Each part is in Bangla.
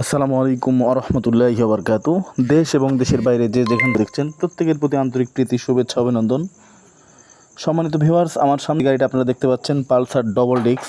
আসসালামু আলাইকুম আরহামতুল্লাহ বরকাত দেশ এবং দেশের বাইরে যে যেখানে দেখছেন, প্রত্যেকের প্রতি আন্তরিক প্রীতি, শুভেচ্ছা, অভিনন্দন। সম্মানিত ভিউয়ার্স আমার সামনে গাড়িটা আপনারা দেখতে পাচ্ছেন, পালসার ডবল ডিক্স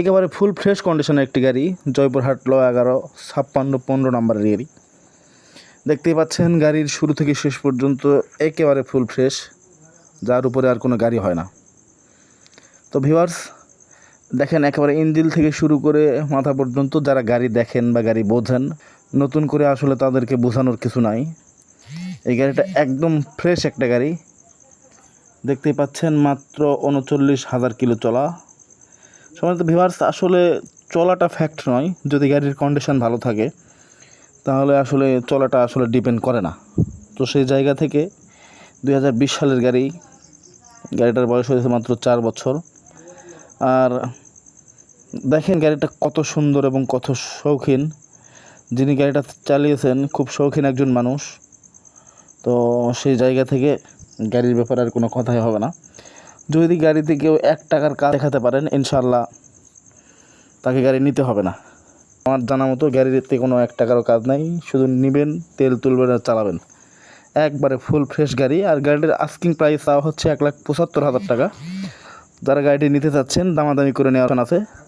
একেবারে ফুল ফ্রেশ কন্ডিশনের একটি গাড়ি, জয়পুরহাট ল এগারো, ছাপ্পান্ন, পনেরো নাম্বারের গাড়ি। দেখতেই পাচ্ছেন, গাড়ির শুরু থেকে শেষ পর্যন্ত একেবারে ফুল ফ্রেশ যার উপরে আর কোনো গাড়ি হয় না। তো ভিউয়ার্স দেখেন, একেবারে ইঞ্জিল থেকে শুরু করে মাথা পর্যন্ত যারা গাড়ি দেখেন বা গাড়ি বোঝেন, নতুন করে আসলে তাদেরকে বোঝানোর কিছু নাই। এই গাড়িটা একদম ফ্রেশ একটা গাড়ি। দেখতেই পাচ্ছেন, মাত্র উনচল্লিশ হাজার কিলো চলা। সমস্ত ভিভার্স, আসলে চলাটা ফ্যাক্ট নয়। যদি গাড়ির কন্ডিশন ভালো থাকে, তাহলে আসলে চলাটা আসলে ডিপেন্ড করে না। তো সেই জায়গা থেকে দু হাজার বিশ সালের গাড়ি, গাড়িটার বয়স হয়েছে মাত্র চার বছর। আর দেখেন গাড়িটা কত সুন্দর এবং কত শৌখিন। যিনি গাড়িটা চালিয়েছেন, খুব শৌখিন একজন মানুষ। তো সেই জায়গা থেকে গাড়ির ব্যাপারে আর কোনো কথাই হবে না। যদি গাড়িতে কেউ এক টাকার কাজ দেখাতে পারেন ইনশাল্লাহ তাকে গাড়ি নিতে হবে না। আমার জানা মতো গাড়িতে কোনো এক টাকারও কাজ নাই, শুধু নেবেন, তেল তুলবেন আর চালাবেন। একবারে ফুল ফ্রেশ গাড়ি, আর গাড়িটির আস্কিং প্রাইস তাও হচ্ছে এক লাখ পঁচাত্তর হাজার টাকা। যারা গাড়িটি নিতে চাচ্ছেন, দামাদামি করে নেওয়ার আছে।